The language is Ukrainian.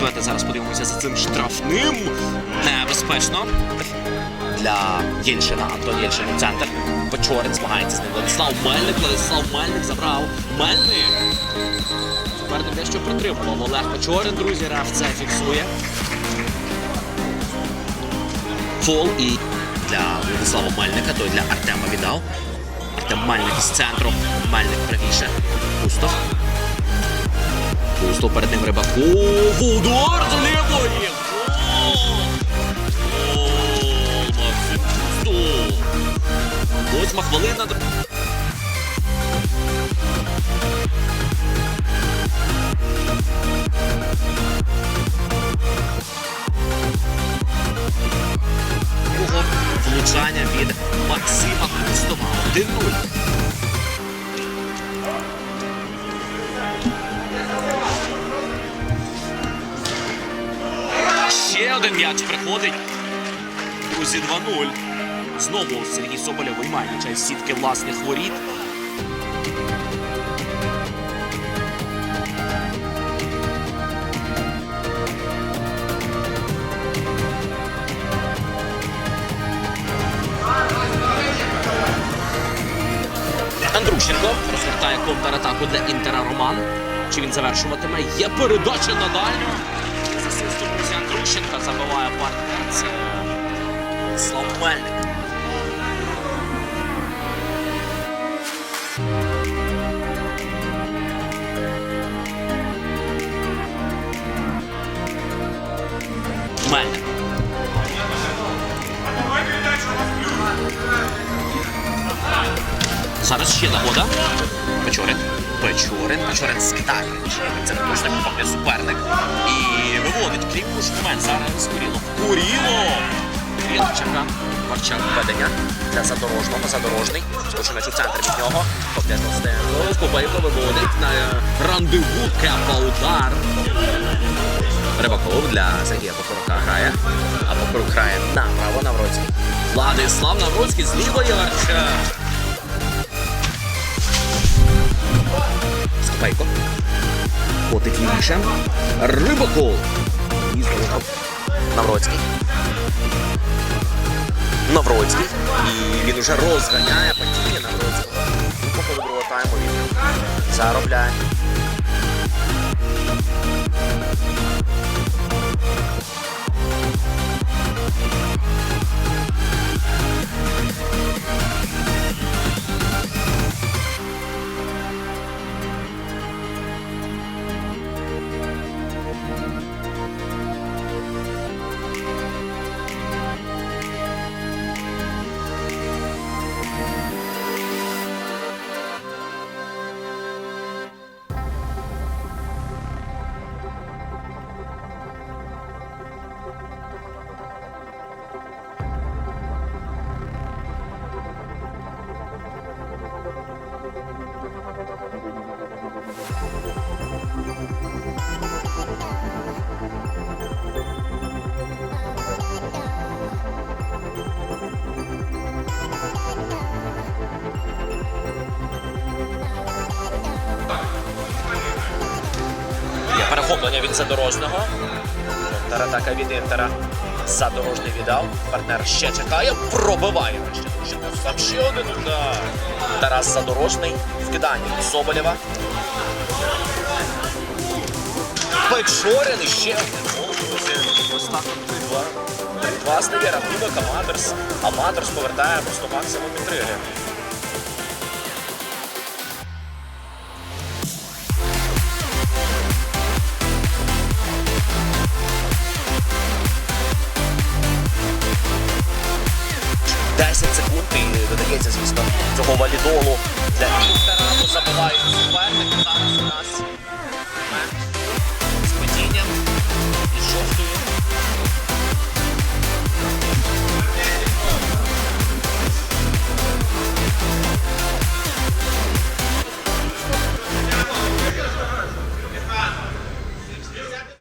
Давайте зараз подивимося за цим штрафним. Небезпечно. Для Єльшина. Антон Єльшин у центр. Печорин змагається з ним. Владислав Мельник. Владислав Мельник забрав. Мельник. Суперник дещо притримував. Олег Печорин, друзі, реф це фіксує. Фол і для Владислава Мельника, той для Артема віддав. Артем Мельник із центру. Мельник правіше. Пустов. Пустов перед ним Рибаков. Удар з лівої. Восьма хвилина. Один м'яч приходить. Друзі, 2-0. Знову Сергій Соболєв виймає м'яча з сітки власних воріт. Андрущенко розгортає контратаку для Інтера Роман. Чи він завершуватиме? Є передача на дальню. Андрущенка забиває партнер. Це Слав Мельник. Зараз ще нагода. Печорин. Печорин. Печорин скидає. Це не точно попадає суперник. І виводить кліпку момент. Зараз Куріло. Куріло! Курілченка. Марчак ведення для задорожного. Задорожний. Скочив м'яч у центр від нього. Поблизно Стенко. Кубайко виводить на рандеву. Кепа удар. Рибаков для Сергія Покорука грає. А Покорук грає направо Навроцький. Владислав Навроцький з лівої Котик лівіше. Рибаков. І знову Навроцький. Навроцький. І він уже розганяє падіння Навроцького. І по другого тайму він заробляє. Перехоплення від задорожного. Контратака від Інтера. Задорожний віддав. Партнер ще чекає. Пробиває вище. Там ще один удар. Тарас Задорожний. Вкидання Соболєва. Печорин і ще. Ось так от 3-2. 3-2 стає рахунок Аматорс. Аматорс повертає просто максимум інтриги. Десять секунд і додається, звісно, цього валідолу для Інтера.